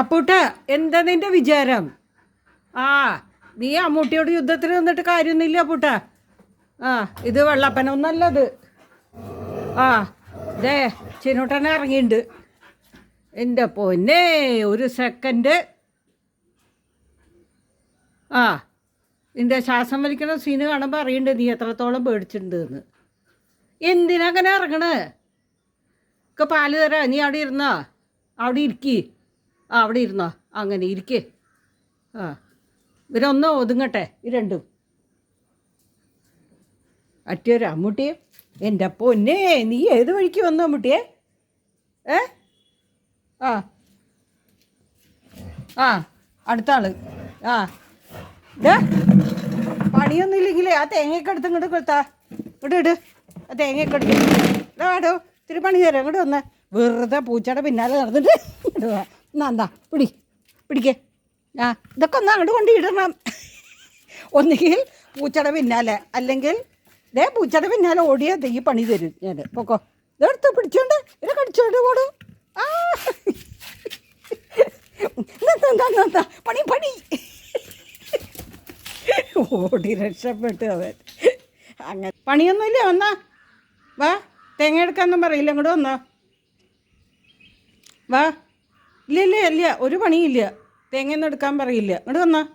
അപ്പൂട്ട എന്താ നിന്റെ വിചാരം? ആ നീ അമ്മൂട്ടിയോട് യുദ്ധത്തിൽ നിന്നിട്ട് കാര്യമൊന്നുമില്ല അപ്പൂട്ട. ആ ഇത് വെള്ളപ്പനൊന്നല്ലത്. ആ ദേ ചിന്നൂട്ടനെ ഇറങ്ങിയിട്ടുണ്ട് എന്റെ പൊന്നെ ഒരു സെക്കൻഡ്. ആ നിന്റെ ശ്വാസം വലിക്കണ സീന് കാണുമ്പോൾ അറിയണ്ട് നീ എത്രത്തോളം പേടിച്ചിട്ടുണ്ട് എന്ന് എന്തിനാ ഇറങ്ങണേ? ഒക്കെ പാൽ തരാം നീ അവിടെ ഇരുന്നോ. അവിടെ ഇരിക്കി. ആ അവിടെ ഇരുന്നോ. അങ്ങനെ ഇരിക്കേ. ആ ഇവരൊന്നോ ഒതുങ്ങട്ടെ ഈ രണ്ടും. അറ്റൊരു അമ്മൂട്ടിയെ എന്റെ പൊന്നെ നീ ഏത് വഴിക്ക് വന്നു അമ്മൂട്ടിയെ? ഏ? ആ. ആ അടുത്ത ആൾ ആ. ഇതാ പണിയൊന്നും ഇല്ലെങ്കിലേ ആ തേങ്ങയൊക്കെ എടുത്ത് ഇങ്ങോട്ട് കൊടുത്താ ഇവിടെ ഇട്. ആ തേങ്ങയൊക്കെ എടുത്ത്. ഇതാ വാടോ ഇത്തിരി പണി തരാം. ഇങ്ങോട്ട് വന്ന്. വെറുതെ പൂച്ചയുടെ പിന്നാലെ നടന്നിട്ട് ഇടുക എന്നാ എന്താ പിടി പിടിക്കേ. ആ ഇതൊക്കെ ഒന്ന് അങ്ങോട്ട് കൊണ്ട് ഇടണം. ഒന്നുകിൽ പൂച്ചയുടെ പിന്നാലെ അല്ലെങ്കിൽ ദേ പൂച്ചയുടെ പിന്നാലെ ഓടിയാൽ ഈ പണി തരും ഞാൻ പൊക്കോ. ഇതെടുത്ത് പിടിച്ചോണ്ട് ഇത് കടിച്ചോണ്ട് പോടും. ആ. പണി പണി. ഓടി രക്ഷപ്പെട്ടു അവൻ. അങ്ങനെ പണിയൊന്നുമില്ല വന്നാ. വാ തേങ്ങ എടുക്കാന്നും പറയില്ല ഇങ്ങോട്ട് വന്നോ. വാ. ഇല്ല ഇല്ല ഇല്ല ഒരു പണിയില്ല. തേങ്ങയൊന്നും എടുക്കാൻ പറയില്ല. ഇങ്ങോട്ട് തന്നാ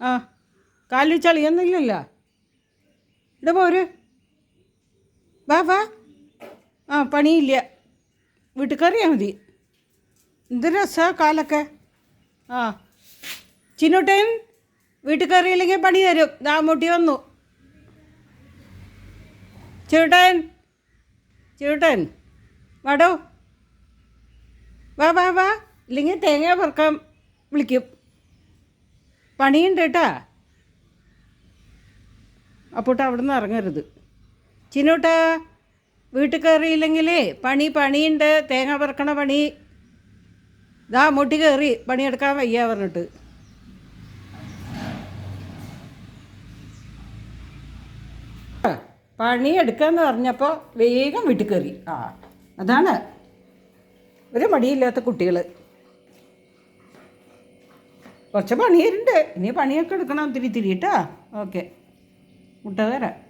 ആ കാലിൽ ചളിയൊന്നും ഇല്ലല്ല. ഇവിടെ പോര് വാ വാ. ആ പണിയില്ല. വീട്ടിൽ കയറിയാൽ മതി. എന്ത് രസമാണ് കാലൊക്കെ. ആ. ചിന്നോട്ടേൻ വീട്ടിൽ കയറിയില്ലെങ്കിൽ പണി തരും. ദാമൂട്ടി വന്നു. ചേട്ടൻ ചേട്ടൻ വാടോ. വാ വാ വാ. ഇല്ലെങ്കിൽ തേങ്ങ പറക്കാൻ വിളിക്കും. പണിയുണ്ട് കേട്ടാ അപ്പോട്ട് അവിടെ നിന്ന് ഇറങ്ങരുത്. ചിന്നൂട്ടാ വീട്ടിൽ കയറിയില്ലെങ്കിലേ പണി പണിയുണ്ട് തേങ്ങ പറക്കണ പണി. ഇതാ മുട്ടി കയറി പണിയെടുക്കാൻ വയ്യ പറഞ്ഞിട്ട്. പണിയെടുക്കാന്ന് പറഞ്ഞപ്പോൾ വേഗം വീട്ടിൽ കയറി. ആ അതാണ്. ഒരു മടിയില്ലാത്ത കുട്ടികൾ കുറച്ച് പണിയുണ്ട്. ഇനി പണിയൊക്കെ എടുക്കണം. തിരി തിരി കേട്ടോ ഓക്കെ. മുട്ട തരാം.